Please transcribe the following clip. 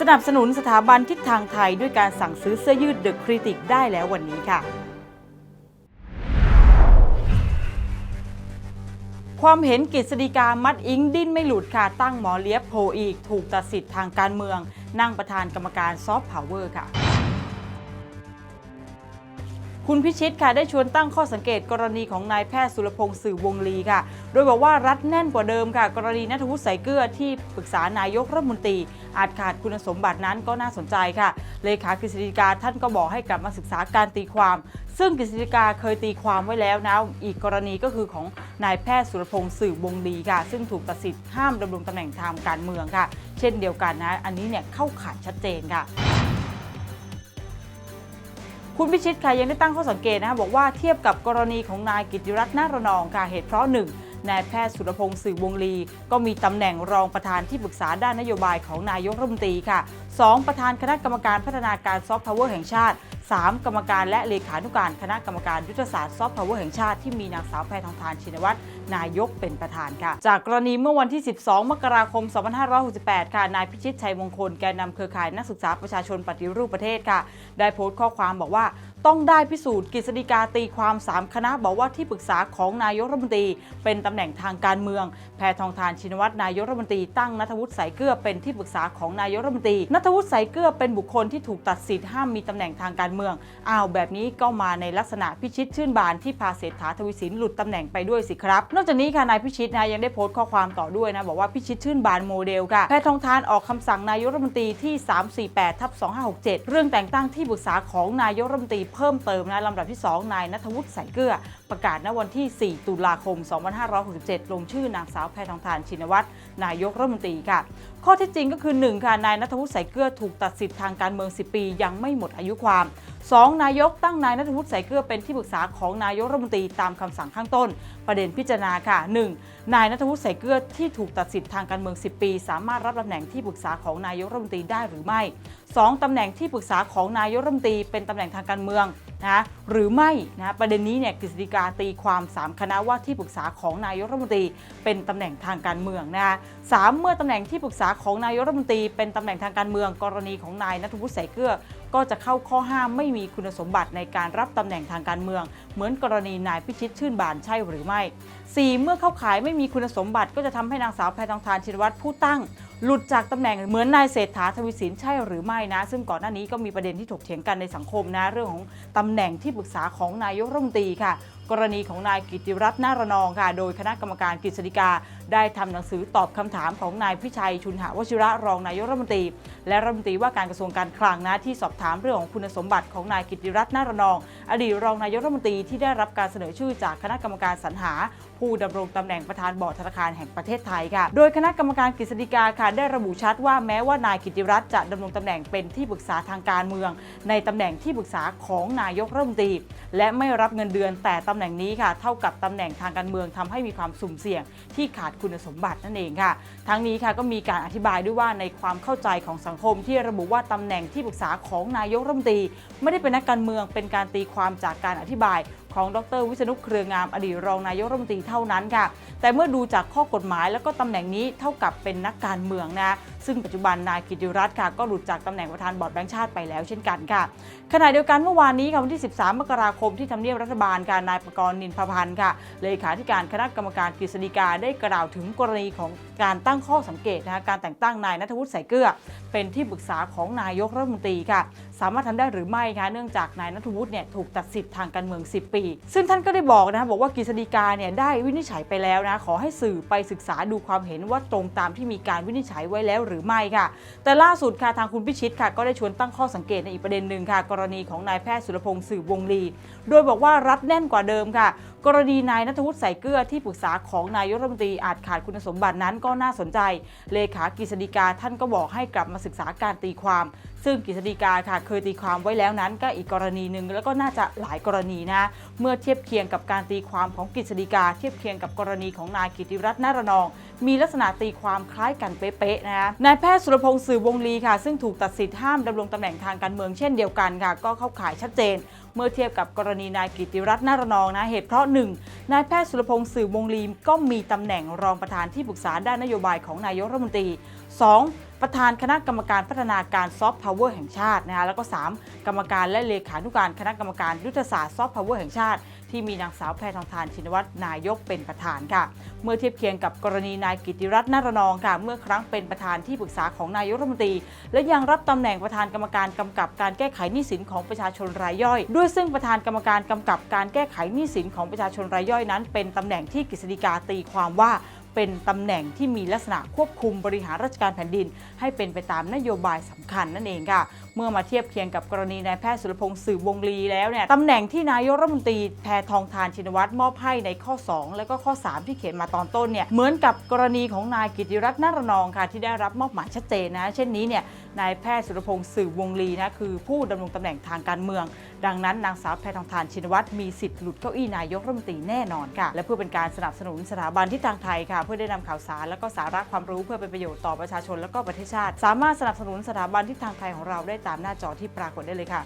สนับสนุนสถาบันทิศทางไทยด้วยการสั่งซื้อเสื้อยืดเดอะคริติกได้แล้ววันนี้ค่ะ ความเห็นกฤษฎีกามัดอิงดิ้นไม่หลุดค่ะ ตั้งหมอเลียบโพอีก ถูกตัดสิทธิ์ทางการเมือง นั่งประธานกรรมการซอฟต์พาวเวอร์ค่ะ คุณพิชิตค่ะได้ชวนตั้งข้อสังเกตกรณีของนายแพทย์สุรพงศ์สื่อวงลีค่ะ โดยบอกว่ารัฐแน่นกว่าเดิมค่ะ กรณีนัทวุฒิใสเกลือที่ปรึกษานายกรัฐมนตรี อาจขาดคุณสมบัตินั้นก็น่าสนใจค่ะ เลขากฤษฎีกาท่านก็บอกให้กลับมาศึกษาการตีความ ซึ่งกฤษฎีกาเคยตีความไว้แล้วนะอีกกรณีก็คือของนายแพทย์สุรพงศ์สื่อวงลีค่ะ ซึ่งถูกตัดสิทธิ์ห้ามดำรงตำแหน่งทางการเมืองค่ะ เช่นเดียวกันนะ อันนี้เนี่ยเข้าข่ายชัดเจนค่ะ คุณพิชิตค่ะยังได้ตั้งข้อสังเกตนะคะบอกว่าเทียบกับกรณีของนายกิติรัตน์นาระนองค่ะเหตุเพราะหนึ่งนายแพทย์สุรพงศ์สื่อวงลี ก็มีตำแหน่งรองประธานที่ปรึกษาด้านนโยบายของนายกรัฐมนตรีค่ะ 2. ประธานคณะกรรมการพัฒนาการซอฟต์พาวเวอร์แห่งชาติ 3. กรรมการและเลขานุการคณะกรรมการยุทธศาสตร์ซอฟต์พาวเวอร์แห่งชาติที่มีนางสาวแพทองทานชินวัตรนายกเป็นประธานค่ะ จากกรณีเมื่อวันที่ 12 มกราคม 2568 ค่ะ นายพิชิตชัยมงคลแกนนำเครือข่ายนักศึกษาประชาชนปฏิรูปประเทศค่ะ ได้โพสต์ข้อความบอกว่าต้องได้พิสูจน์กฤษฎีกาตีความ 3 คณะบอกว่าที่ปรึกษาของนายกรัฐมนตรี เป็นตำแหน่งทางการเมือง แพทองทานชินวัตรนายกรัฐมนตรีตั้งนัทวุฒิสายเกลือเป็นที่ปรึกษาของนายกรัฐมนตรีนัทวุฒิสายเกลือเป็นบุคคลที่ถูกตัดสิทธิ์ห้ามมีตำแหน่งทางการเมืองอ้าวแบบนี้ก็มาในลักษณะพิชิตชื่นบานที่พาเศรษฐาทวีสินหลุดตำแหน่งไปด้วยสิครับ นอกจากนี้ค่ะนายพิชิตนะยังได้โพสต์ข้อความต่อด้วยนะบอกว่าพิชิตชื่นบานโมเดลค่ะแพทองทานออกคำสั่งนายกรัฐมนตรีที่348ทับ2567 เรื่องแต่งตั้งที่ปรึกษาของนายกรัฐมนตรีเพิ่มเติมนะลำดับที่ 2 นายนัทวุฒิสายเกลือ ประกาศณวันที่ 4 ตุลาคม 2567 ลงชื่อนางสาวแพทองทานชินวัตรนายกรัฐมนตรีค่ะ ข้อท็จจริงก็คือ 1 ค่ะ นายนัทวุฒิสายเกลือถูกตัดสิทธิ์ทางการเมือง 10 ปี ยังไม่หมดอายุความ 2. นายกตั้งนายนัทวุฒิสายเกลือเป็นที่ปรึกษาของนายกรัฐมนตรีตามคำสั่งข้างต้น ประเด็นพิจารณาค่ะ 1. นายนัทวุฒิสายเกลือที่ถูกตัดสิทธิ์ทางการเมือง 10 ปี สามารถรับตำแหน่งที่ปรึกษาของนายกรัฐมนตรีได้หรือไม่ 2. ตำแหน่งที่ปรึกษาของนายกรัฐมนตรีเป็นตำแหน่งทางการเมืองนะหรือไม่นะประเด็นนี้เนี่ยกฤษฎีกาตีความ 3 คณะว่าที่ปรึกษาของนายกรัฐมนตรี เป็นตำแหน่งทางการเมืองนะคะสามเมื่อตำแหน่งที่ปรึกษาของนายกรัฐมนตรี เป็นตำแหน่งทางการเมืองกรณีของนายนัทวุฒิสายเกลือก็จะเข้าข้อห้ามไม่มีคุณสมบัติในการรับตำแหน่งทางการเมือง เหมือนกรณีนายพิชิตชื่นบานใช่หรือไม่ 4. เมื่อเข้าขายไม่มีคุณสมบัติก็จะทำให้นางสาวแพทองทานชินวัตรผู้ตั้ง หลุดจากตำแหน่งเหมือนนายเศรษฐาทวีสินใช่หรือไม่นะ ซึ่งก่อนหน้านี้ก็มีประเด็นที่ถกเถียงกันในสังคมนะ เรื่องของตำแหน่งที่ปรึกษาของนายกรัฐมนตรีค่ะ กรณีของนายกิติรัตน์นารนองค่ะโดยคณะกรรมการกฤษฎีกา ได้ทำหนังสือตอบคำถามของนายพิชัยชุนหาวชิระรองนายกรัฐมนตรี และรัฐมนตรีว่าการกระทรวงการคลังนะที่สอบถามเรื่องของคุณสมบัติของนายกิติรัตน์นารนอง อดีตรองนายกรัฐมนตรีที่ได้รับการเสนอชื่อจากคณะกรรมการสรรหา ผู้ดำรงตำแหน่งประธานบอร์ดธนาคารแห่งประเทศไทยค่ะ โดยคณะกรรมการกฤษฎีกาค่ะได้ระบุชัดว่าแม้ว่านายกิติรัตน์จะดำรงตำแหน่งเป็นที่ปรึกษาทางการเมือง ในตำแหน่งที่ปรึกษาของนายกรัฐมนตรี และไม่รับเงินเดือนแต่ตำแหน่งนี้ค่ะ เท่ากับตำแหน่งทางการเมืองทำให้มีความสุ่มเสี่ยงที่ขาดคุณสมบัตินั่นเองค่ะ ทั้งนี้ค่ะก็มีการอธิบายด้วยว่าในความเข้าใจของสังคมที่ระบุว่าตำแหน่งที่ปรึกษาของนายกรัฐมนตรี ไม่ได้เป็นนักการเมืองเป็นการตีความจากการอธิบายของดรวิษณุเครืองามอดีตรองนายกรัฐมนตรีเท่านั้นค่ะ แต่เมื่อดูจากข้อกฎหมายแล้วก็ตำแหน่งนี้เท่ากับเป็นนักการเมืองนะซึ่งปัจจุบันนายกิติรัตน์ค่ะก็หลุดจากตำแหน่งประธานบอร์ดแบงค์ชาติไปแล้วเช่นกันค่ะขณะเดียวกันเมื่อวานนี้ค่ะวันที่ 13 มกราคมที่ทำเนียบรัฐบาลค่ะนายประกรณ์นินพพันธ์ค่ะเลขาธิการคณะกรรมการกฤษฎีกาได้กล่าวถึงกรณีของการตั้งข้อสังเกตนะคะการแต่งตั้งนายนัทวุฒิสายเกลือ เป็นที่ปรึกษาของนายกรัฐมนตรีค่ะ สามารถทำได้หรือไม่คะเนื่องจากนายนัทวุฒิเนี่ยถูกตัดสิทธิ์ทางการเมือง 10 ปีซึ่งท่านก็ได้บอกนะคะบอกว่ากฤษฎีกาเนี่ยได้วินิจฉัยไปแล้วนะขอให้สื่อไปศึกษาดูความเห็นว่าตรงตามที่มีการวินิจฉัยไว้แล้วหรือไม่ค่ะ แต่ล่าสุดค่ะทางคุณพิชิตค่ะก็ได้ชวนตั้งข้อสังเกตในอีกประเด็นหนึ่งค่ะ กรณีของนายแพทย์สุรพงศ์สื่อวงลีโดยบอกว่ารัดแน่นกว่าเดิมค่ะ กรณีนายนัทวุฒิใส่เกลือที่ปรึกษาของนายรัฐมนตรีอาจขาดคุณสมบัตินั้นก็น่าสนใจ เลขากฤษฎีกาท่านก็บอกให้กลับมาศึกษาการตีความซึ่งกฤษฎีกาค่ะเคยตีความไว้แล้วนั้นก็อีกกรณีหนึ่งแล้วก็น่าจะหลายกรณีนะ เมื่อเทียบเคียงกับการตีความของกฤษฎีกา เทียบเคียงกับกรณีของนายกิติรัตน์นารนอง มีลักษณะตีความคล้ายกันเป๊ะๆนะคะนายแพทย์สุรพงศ์สื่อวงลีค่ะ ซึ่งถูกตัดสิทธิ์ห้ามดำรงตำแหน่งทางการเมืองเช่นเดียวกันค่ะ ก็เข้าข่ายชัดเจน เมื่อเทียบกับกรณีนายกิติรัตน์นารนองนะเหตุเพราะหนึ่งนายแพทย์สุรพงศ์สื่อวงลีก็มีตำแหน่งรองประธานที่ปรึกษาด้านนโยบายของนายกรัฐมนตรี 2. ประธานคณะกรรมการพัฒนาการซอฟต์พาวเวอร์แห่งชาตินะคะแล้วก็ 3 กรรมการและเลขานุการคณะกรรมการยุทธศาสตร์ซอฟต์พาวเวอร์แห่งชาติ ที่มีนางสาวแพทองทานชินวัตรนายกเป็นประธานค่ะ เมื่อเทียบเคียงกับกรณีนายกิติรัตน์นารนองค่ะเมื่อครั้งเป็นประธานที่ปรึกษาของนายกรัฐมนตรี และยังรับตำแหน่งประธานกรรมการกำกับการแก้ไขหนี้สินของประชาชนรายย่อย ด้วยซึ่งประธานกรรมการกำกับการแก้ไขหนี้สินของประชาชนรายย่อยนั้น เป็นตำแหน่งที่กฤษฎีกาตีความว่าเป็นตำแหน่งที่มีลักษณะควบคุมบริหารราชการแผ่นดิน ให้เป็นไปตามนโยบายสำคัญนั่นเองค่ะ เมื่อมาเทียบเคียงกับกรณีนายแพทย์สุรพงศ์สืบวงลีแล้วเนี่ยตำแหน่งที่นายกรัฐมนตรีแพทองทานชินวัตรมอบให้ในข้อ 2 และก็ข้อ 3 ที่เขียนมาตอนต้นเนี่ยเหมือนกับกรณีของนายกิติรัตน์นารนองค่ะที่ได้รับมอบหมายชัดเจนนะ เช่นนี้เนี่ยนายแพทย์สุรพงศ์สืบวงลีนะคือผู้ดำรงตำแหน่งทางการเมือง ดังนั้นนางสาวแพทองทานชินวัตรมีสิทธิ์หลุดเก้าอี้นายกรัฐมนตรีแน่นอนค่ะ และเพื่อเป็นการสนับสนุนสถาบันที่ทางไทยค่ะ เพื่อได้นำข่าวสารและก็สาระความรู้เพื่อเป็นประโยชน์ต่อประชาชนและก็ประเทศชาติ สามารถสนับสนุนสถาบันที่ทางไทยของเราได้ตามหน้าจอที่ปรากฏได้เลยค่ะ